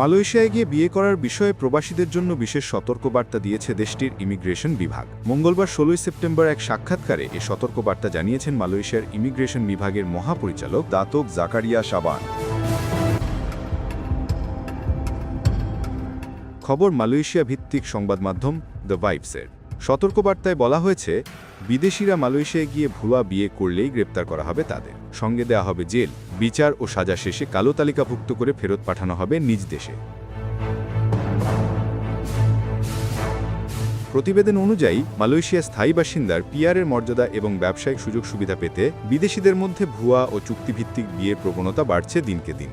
মালয়েশিয়ায় গিয়ে বিয়ে করার বিষয়ে প্রবাসীদের জন্য বিশেষ সতর্কবার্তা দিয়েছে দেশটির ইমিগ্রেশন বিভাগ। মঙ্গলবার ষোলোই সেপ্টেম্বর এক সাক্ষাৎকারে এ সতর্কবার্তা জানিয়েছেন মালয়েশিয়ার ইমিগ্রেশন বিভাগের মহাপরিচালক দাতক জাকারিয়া সাবান খবর মালয়েশিয়া ভিত্তিক সংবাদ মাধ্যম দ্য ভাইবসের। সতর্কবার্তায় বলা হয়েছে, বিদেশিরা মালয়েশিয়ায় গিয়ে ভুয়া বিয়ে করলেই গ্রেপ্তার করা হবে তাদের। সঙ্গে দেয়া হবে জেল, বিচার ও সাজা শেষে কালো তালিকাভুক্ত করে ফেরত পাঠানো হবে নিজ দেশে। প্রতিবেদন অনুযায়ী, মালয়েশিয়া স্থায়ী বাসিন্দার পিয়ারের মর্যাদা এবং ব্যবসায়িক সুযোগ সুবিধা পেতে বিদেশিদের মধ্যে ভুয়া ও চুক্তিভিত্তিক বিয়ের প্রবণতা বাড়ছে দিনকে দিন।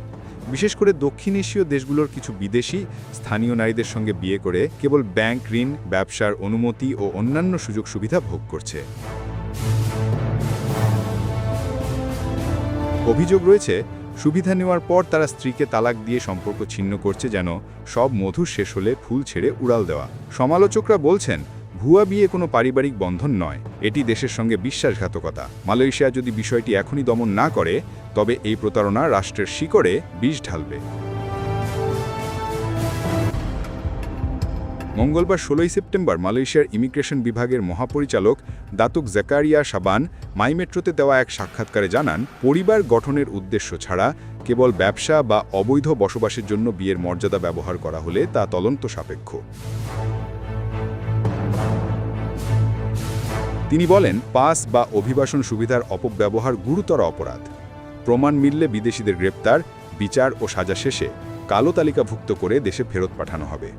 বিশেষ করে দক্ষিণ এশীয় দেশগুলোর কিছু বিদেশি স্থানীয় নারীদের সঙ্গে বিয়ে করে কেবল ব্যাংক ঋণ, ব্যবসার অনুমতি ও অন্যান্য সুযোগ সুবিধা ভোগ করছে। অভিযোগ রয়েছে, সুবিধা নেওয়ার পর তারা স্ত্রীকে তালাক দিয়ে সম্পর্ক ছিন্ন করছে যেন সব মধু শেষ হলে ফুল ছেড়ে উড়াল দেওয়া। সমালোচকরা বলছেন ভুয়া বিয়ে কোনো পারিবারিক বন্ধন নয়, এটি দেশের সঙ্গে বিশ্বাসঘাতকতা। মালয়েশিয়া যদি বিষয়টি এখনই দমন না করে, তবে এই প্রতারণা রাষ্ট্রের শিকড়ে বিষ ঢালবে। মঙ্গলবার ষোলোই সেপ্টেম্বর মালয়েশিয়ার ইমিগ্রেশন বিভাগের মহাপরিচালক দাতুক জাকারিয়া সাবান মাইমেট্রোতে দেওয়া এক সাক্ষাৎকারে জানান, পরিবার গঠনের উদ্দেশ্য ছাড়া কেবল ব্যবসা বা অবৈধ বসবাসের জন্য বিয়ের মর্যাদা ব্যবহার করা হলে তা তদন্ত সাপেক্ষ। তিনি বলেন, পাস বা অভিবাসন সুবিধার অপব্যবহার গুরুতর অপরাধ। প্রমাণ মিললে বিদেশিদের গ্রেপ্তার, বিচার ও সাজা শেষে কালো তালিকাভুক্ত করে দেশে ফেরত পাঠানো হবে।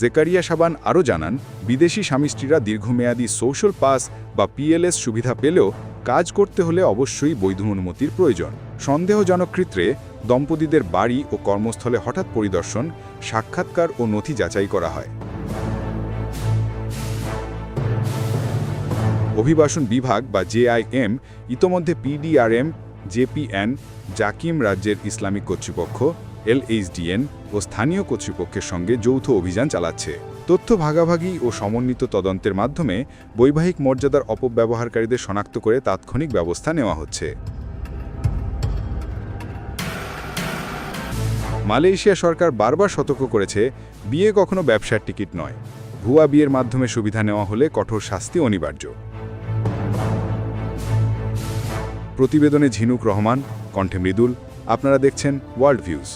জেকারিয়া সাবান আরও জানান, বিদেশি স্বামী স্ত্রীরা দীর্ঘমেয়াদী সোশ্যাল পাস বা পিএলএস সুবিধা পেলেও কাজ করতে হলে অবশ্যই বৈধ অনুমতির প্রয়োজন। সন্দেহজনক ক্ষেত্রে দম্পতিদের বাড়ি ও কর্মস্থলে হঠাৎ পরিদর্শন, সাক্ষাৎকার ও নথি যাচাই করা হয়। অভিবাসন বিভাগ বা জেআইএম ইতোমধ্যে পিডিআরএম জেপিএন জাকিম রাজ্যের ইসলামিক কর্তৃপক্ষ এলএইচডিএন ও স্থানীয় কর্তৃপক্ষের সঙ্গে যৌথ অভিযান চালাচ্ছে। তথ্য ভাগাভাগি ও সমন্বিত তদন্তের মাধ্যমে বৈবাহিক মর্যাদার অপব্যবহারকারীদের শনাক্ত করে তাৎক্ষণিক ব্যবস্থা নেওয়া হচ্ছে। মালয়েশিয়া সরকার বারবার সতর্ক করেছে, বিয়ে কখনো ব্যবসার টিকিট নয়। ভুয়া বিয়ের মাধ্যমে সুবিধা নেওয়া হলে কঠোর শাস্তি অনিবার্য। প্রতিবেদনে ঝিনুক রহমান কণ্ঠে মৃদুল আপনারা দেখছেন ওয়ার্ল্ড ভিউজ।